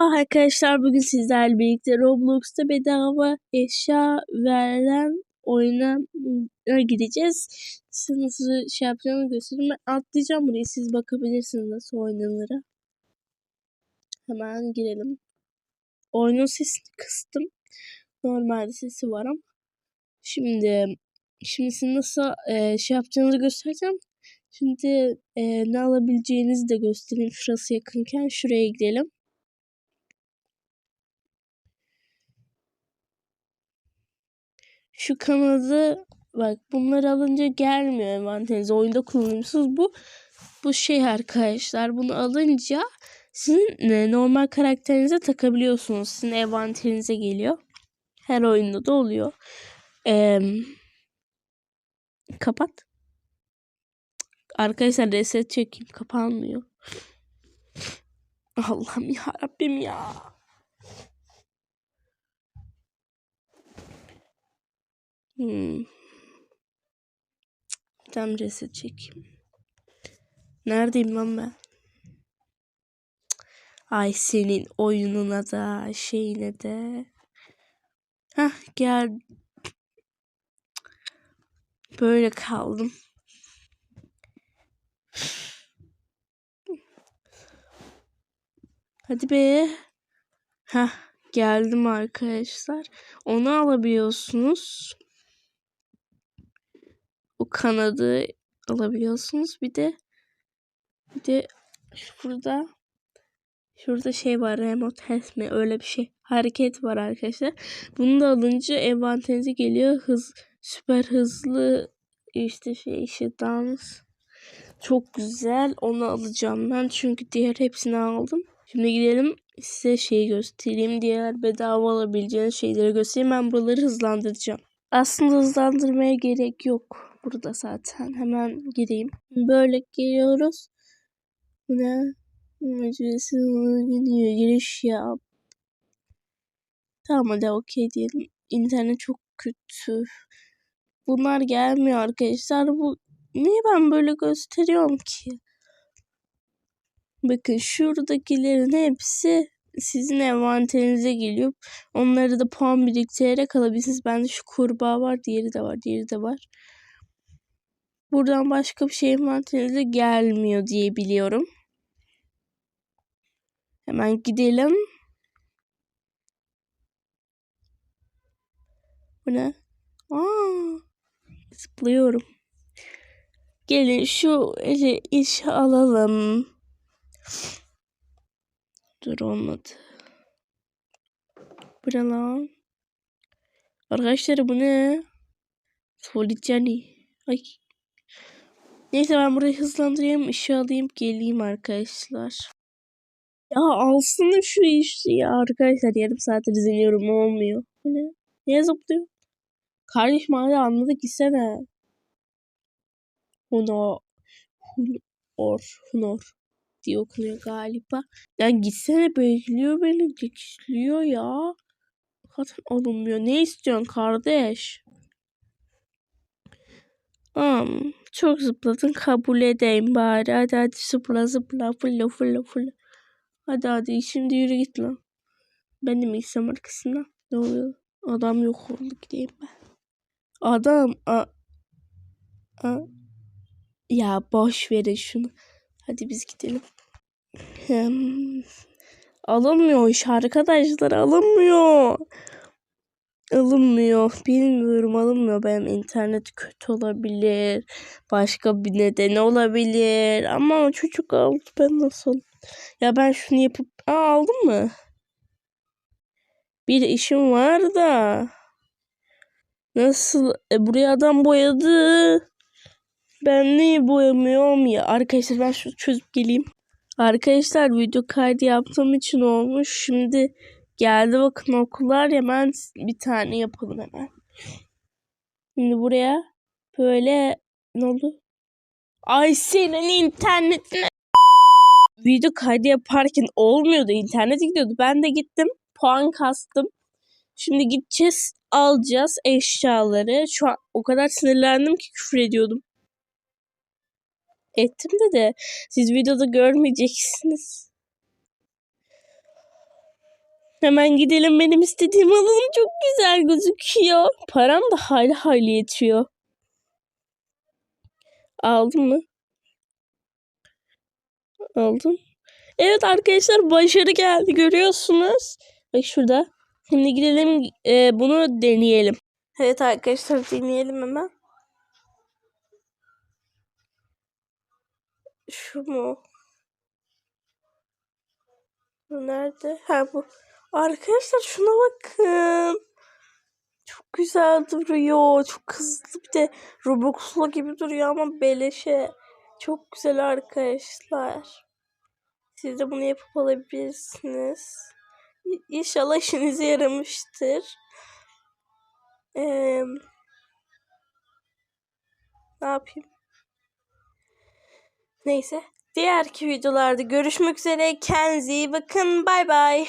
Merhaba arkadaşlar bugün sizlerle birlikte Roblox'ta bedava eşya veren oyuna gideceğiz. Size nasıl şey yapacağımı göstereyim. Ben atlayacağım burayı siz bakabilirsiniz nasıl oynanır. Hemen girelim. Oyunun sesini kıstım. Normalde sesi var ama. Şimdi şimdi size nasıl e, şey yapacağınızı göstereceğim. Şimdi e, ne alabileceğinizi de göstereyim. Şurası yakınken şuraya gidelim. Şu kanadı bak bunları alınca gelmiyor envanterinize. Oyunda kullanıyorsunuz. Bu bu şey arkadaşlar. Bunu alınca sizin e, normal karakterinize takabiliyorsunuz. Sizin envanterinize geliyor. Her oyunda da oluyor. Ee, kapat. Arkadaşlar reset çekeyim. Kapanmıyor. Allah'ım ya Rabbim ya. Hmm. Tam reset çekeyim. Neredeyim lan ben? Ay senin oyununa da şeyine de. Hah gel. Böyle kaldım. Hadi be. Hah geldim arkadaşlar. Onu alabiliyorsunuz kanadı alabiliyorsunuz. Bir de bir de şurada şurada şey var remote health mi öyle bir şey hareket var arkadaşlar. Bunu da alınca envanterinize geliyor. Hız süper hızlı işte şey işte dans çok güzel. Onu alacağım ben çünkü diğer hepsini aldım. Şimdi gidelim size şeyi göstereyim. Diğer bedava alabileceğiniz şeyleri göstereyim. Ben buraları hızlandıracağım. Aslında hızlandırmaya gerek yok burada zaten. Hemen gireyim. Böyle geliyoruz. Bu ne? Meclisi gidiyor. Giriş yap. Tamam hadi okey diyelim. İnternet çok kötü. Bunlar gelmiyor arkadaşlar. Bu niye ben böyle gösteriyorum ki? Bakın şuradakilerin hepsi sizin envanterinize geliyor. Onları da puan biriktirerek alabilirsiniz. Bende şu kurbağa var. Diğeri de var. Diğeri de var. Buradan başka bir şey envanterinize gelmiyor diye biliyorum. Hemen gidelim. Bu ne? Aa, zıplıyorum. Gelin şu eli iş alalım. Dur olmadı. Bu ne lan? Arkadaşlar bu ne? Solicani. Ay Neyse ben burayı hızlandırayım. ışığı alayım geleyim arkadaşlar. Ya alsın şu işi ya arkadaşlar. Yarım saattir izliyorum olmuyor. Bu ne? Niye zıplıyor? Kardeşim hala anladık gitsene. Honor. Hunor. Hunor diye okunuyor galiba. Yani gitsene bekliyor beni. Geçliyor ya. Zaten alınmıyor. Ne istiyorsun kardeş? Um, çok zıpladın kabul edeyim bari. Hadi hadi zıpla zıpla fırla fırla fırla. Hadi hadi şimdi yürü git lan. Ben de mi gitsem arkasına? Ne oluyor? Adam yok oldu gideyim ben. Adam a, a, ya boş verin şunu. Hadi biz gidelim. Alınmıyor iş arkadaşlar alınmıyor alınmıyor. Bilmiyorum alınmıyor. Benim internet kötü olabilir. Başka bir nedeni olabilir. Ama çocuk aldı. Ben nasıl? Ya ben şunu yapıp... Aa aldın mı? Bir işim var da. Nasıl? E, buraya adam boyadı. Ben niye boyamıyorum ya? Arkadaşlar ben şunu çözüp geleyim. Arkadaşlar video kaydı yaptığım için olmuş. Şimdi Geldi bakın okullar hemen bir tane yapalım hemen. Şimdi buraya böyle ne oldu? Ay senin internetine video kaydı yaparken olmuyordu. internet gidiyordu. Ben de gittim. Puan kastım. Şimdi gideceğiz. Alacağız eşyaları. Şu an o kadar sinirlendim ki küfür ediyordum. Ettim de de siz videoda görmeyeceksiniz. Hemen gidelim benim istediğim alalım. Çok güzel gözüküyor. Param da hayli hayli yetiyor. Aldın mı? Aldım. Evet arkadaşlar başarı geldi görüyorsunuz. Bak şurada. Şimdi gidelim e, bunu deneyelim. Evet arkadaşlar deneyelim hemen. Şu mu? Bu nerede? Ha bu. Arkadaşlar şuna bakın. Çok güzel duruyor. Çok hızlı bir de Robux'lu gibi duruyor ama beleşe. Çok güzel arkadaşlar. Siz de bunu yapıp alabilirsiniz. İnşallah işinize yaramıştır. Ee, ne yapayım? Neyse. Diğerki videolarda görüşmek üzere. Kendinize iyi bakın. Bay bay.